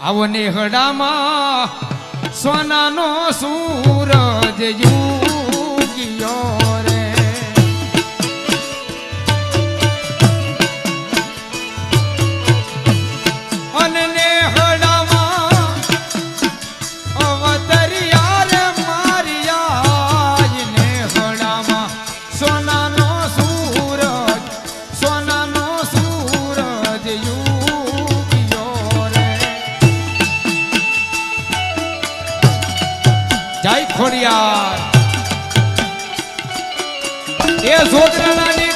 આવો નેહડામાં સોનાનો સૂરજ યુગ્યો. જય ખોડિયાર. એ જોતરાના